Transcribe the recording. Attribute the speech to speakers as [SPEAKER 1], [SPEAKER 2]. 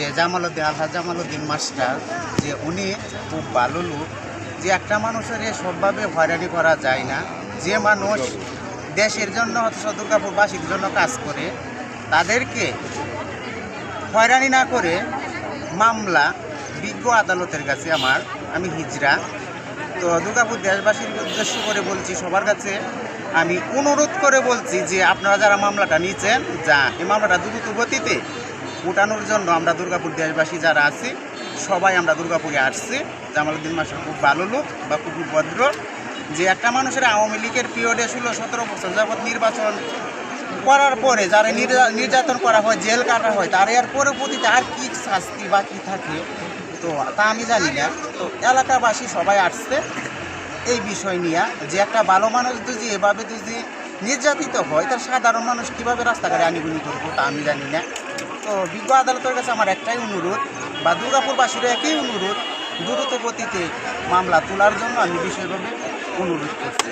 [SPEAKER 1] যে জামালউদ্দিন, আলহাজ জামালউদ্দিন মাস্টার, যে উনি খুব ভালো লোক, যে একটা মানুষের সবভাবে হয়রানি করা যায় না। যে মানুষ দেশের জন্য অথচ দুর্গাপুরবাসীর জন্য কাজ করে, তাদেরকে হয়রানি না করে মামলা, বিজ্ঞ আদালতের কাছে আমার, আমি হিজরা তো দুর্গাপুর দেশবাসীর উদ্দেশ্য করে বলছি, সবার কাছে আমি অনুরোধ করে বলছি যে আপনারা যারা মামলাটা নিচ্ছেন যা এই মামলাটা দ্রুত গতিতে উঠানোর জন্য আমরা দুর্গাপুর দেশবাসী যারা আছি, সবাই আমরা দুর্গাপুরে আসছি। জামালউদ্দিন মাস্টার খুব ভালো লোক বা খুবই ভদ্র। যে একটা মানুষের আওয়ামী লীগের পিরিয়ডে ষোলো, সতেরো বছর যাবৎ নির্বাচন করার পরে যারা নির্যা- নির্যাতন করা হয়, জেল কাটা হয়, তার এর পরবর্তীতে আর কী শাস্তি বা কী থাকে? তো তা আমি জানি না। তো এলাকাবাসী সবাই আসছে এই বিষয় নিয়ে। যে একটা ভালো মানুষ যদি এভাবে যদি নির্যাতিত হয়, তার সাধারণ মানুষ কীভাবে রাস্তাঘাটে আনিগুনি করব তা আমি জানি না। বিজ্ঞ আদালতের কাছে আমার একটাই অনুরোধ, বা দুর্গাপুরবাসীর একই অনুরোধ, দ্রুত গতিতে মামলা তোলার জন্য আমি বিশেষভাবে অনুরোধ করছি।